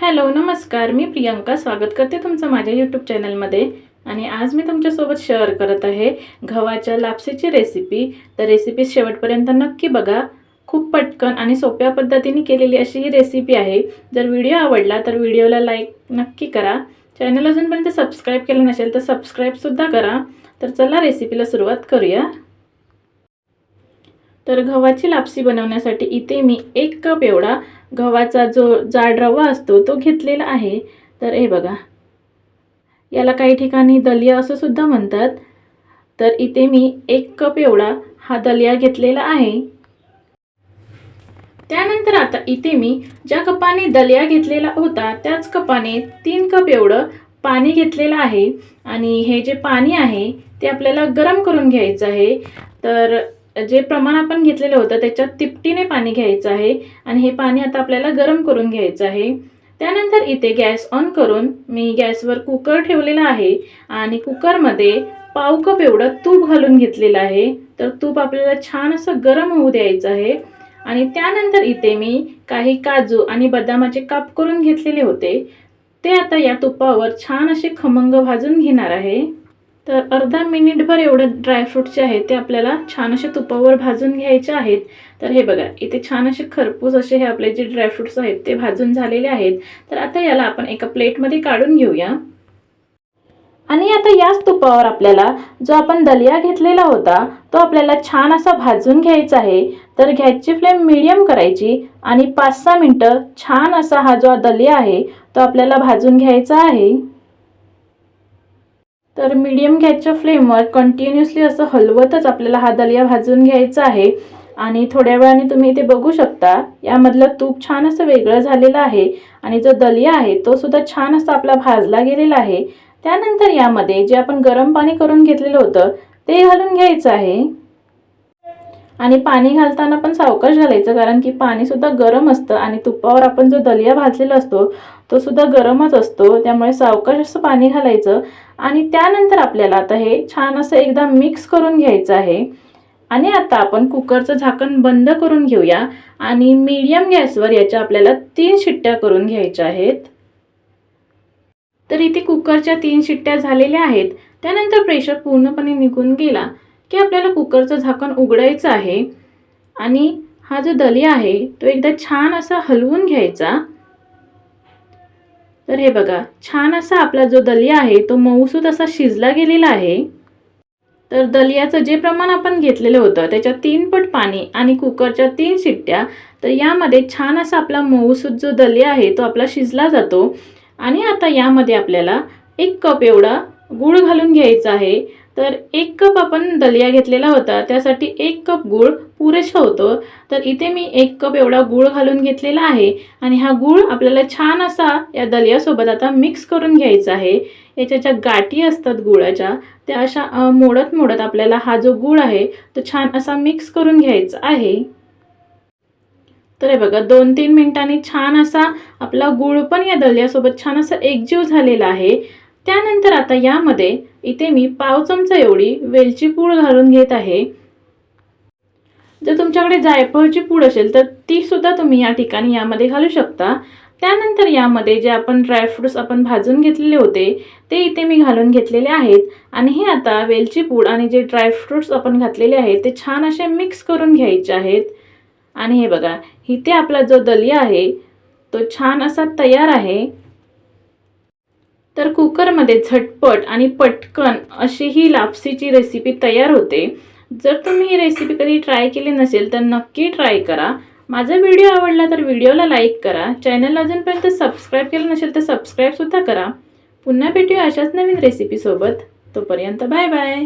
Hello नमस्कार. मी प्रियंका. स्वागत करते तुमचं माझ्या यूट्यूब चॅनलमध्ये आणि आज मी तुमच्यासोबत शेअर करत आहे गव्हाच्या लापसीची रेसिपी तर रेसिपी शेवटपर्यंत नक्की बघा. खूप पटकन आणि सोप्या पद्धतीने केलेली अशी ही रेसिपी आहे. जर व्हिडिओ आवडला तर व्हिडिओला लाईक नक्की करा. चॅनल अजूनपर्यंत सबस्क्राईब केलं नसेल तर सबस्क्राईबसुद्धा करा. तर चला रेसिपीला सुरुवात करूया. तर गव्हाची लापसी बनवण्यासाठी इथे मी एक कप एवढा गव्हाचा जो जाड रवा असतो तो घेतलेला आहे. तर हे बघा. याला काही ठिकाणी दलिया असं सुद्धा म्हणतात. तर इथे मी एक कप एवढा हा दलिया घेतलेला आहे. त्यानंतर आता इथे मी ज्या कपाने दलिया घेतलेला होता त्याच कपाने तीन कप एवढं पाणी घेतलेलं आहे. आणि हे जे पाणी आहे ते आपल्याला गरम करून घ्यायचं आहे. तर जे प्रमाण आपण घेतलेलं होतं त्याच्यात तिपटीने पाणी घ्यायचं आहे आणि हे पाणी आता आपल्याला गरम करून घ्यायचं आहे. त्यानंतर इथे गॅस ऑन करून मी गॅसवर कुकर ठेवलेला आहे आणि कुकरमध्ये पाव कप एवढं तूप घालून घेतलेलं आहे. तर तूप आपल्याला छान असं गरम होऊ द्यायचं आहे. आणि त्यानंतर इथे मी काही काजू आणि बदामाचे काप करून घेतलेले होते. ते आता या तुपावर छान असे खमंग भाजून घेणार आहे. तर अर्धा मिनिटभर एवढं ड्रायफ्रूटचे आहेत ते आपल्याला छान असे तुपावर भाजून घ्यायचे आहेत. तर हे बघा इथे छान असे खरपूस असे हे आपले जे ड्रायफ्रुट्स आहेत ते भाजून झालेले आहेत. तर आता याला आपण एका प्लेटमध्ये काढून घेऊया. आणि आता याच तुपावर आपल्याला जो आपण दलिया घेतलेला होता तो आपल्याला छान असा भाजून घ्यायचा आहे. तर गॅसची फ्लेम मिडियम करायची आणि पाच सहा मिनटं छान असा हा जो दलिया आहे तो आपल्याला भाजून घ्यायचा आहे. तर मीडियम गॅसच्या फ्लेमवर कंटिन्युअसली असं हलवतच आपल्याला हा दलिया भाजून घ्यायचा आहे. आणि थोड्या वेळाने तुम्ही इथे बघू शकता यामधलं तूप छान असं वेगळं झालेलं आहे. आणि जो दलिया आहे तो सुद्धा छान असा आपला भाजला गेलेला आहे. त्यानंतर यामध्ये जे आपण गरम पाणी करून घेतलेलं होतं ते घालून घ्यायचं आहे. आणि पाणी घालताना पण सावकाश घालायचं कारण की पाणी सुद्धा गरम असतं आणि तुपावर आपण जो दलिया भाजलेला असतो तो सुद्धा गरमच असतो. त्यामुळे सावकाश असं पाणी घालायचं. आणि त्यानंतर आपल्याला आता हे छान असं एकदा मिक्स करून घ्यायचं आहे. आणि आता आपण कुकरचं झाकण बंद करून घेऊया. आणि मीडियम गॅसवर याच्या आपल्याला तीन शिट्ट्या करून घ्यायच्या आहेत. तर इथे कुकरच्या तीन शिट्ट्या झालेल्या आहेत. त्यानंतर प्रेशर पूर्णपणे निघून गेला. की आपल्याला कुकरचं झाकण उघडायचं आहे आणि हा जो दलिया आहे तो एकदा छान असा हलवून घ्यायचा. तर हे बघा छान असा आपला जो दलिया आहे तो मऊसूत असा शिजला गेलेला आहे. तर दलियाचं जे प्रमाण आपण घेतलेलं होतं त्याच्या तीन पट पाणी आणि कुकरच्या तीन शिट्ट्या तर यामध्ये छान असा आपला मऊसूत जो दलिया आहे तो आपला शिजला जातो. आणि आता यामध्ये आपल्याला एक कप एवढा गूळ घालून घ्यायचा आहे. तर एक कप आपण दलिया घेतलेला होता. त्यासाठी एक कप गूळ पुरेसा होतो. तर इथे मी एक कप एवढा गूळ घालून घेतलेला आहे. आणि हा गूळ आपल्याला छान असा या दलियासोबत आता मिक्स करून घ्यायचा आहे. याच्या ज्या गाठी असतात गुळाच्या त्या अशा मोडत मोडत आपल्याला हा जो गूळ आहे तो छान असा मिक्स करून घ्यायचा आहे. तर हे बघा दोन तीन मिनिटांनी छान असा आपला गूळ पण या दलियासोबत छान असा एकजीव झालेला आहे. त्यानंतर आता यामध्ये इथे मी पाव चमचा एवढी वेलची पूड घालून घेत आहे. जर तुमच्याकडे जायफळची पूड असेल तर ती सुद्धा तुम्ही या ठिकाणी यामध्ये घालू शकता. त्यानंतर यामध्ये जे आपण ड्रायफ्रुट्स आपण भाजून घेतलेले होते ते इथे मी घालून घेतलेले आहेत. आणि हे आता वेलची पूड आणि जे ड्रायफ्रुट्स आपण घातलेले आहेत ते छान असे मिक्स करून घ्यायचे आहेत. आणि हे बघा इथे आपला जो दलिया आहे तो छान असा तयार आहे. तर कुकरमध्ये झटपट आणि पटकन अशी ही लापसीची रेसिपी तयार होते. जर तुम्ही ही रेसिपी कधी ट्राय केली नसेल तर नक्की ट्राय करा. माझा व्हिडिओ आवडला तर व्हिडिओला लाईक करा. चॅनल अजूनपर्यंत सबस्क्राईब केलं नसेल तर सबस्क्राईबसुद्धा करा. पुन्हा भेटूया अशाच नवीन रेसिपीसोबत तोपर्यंत बाय बाय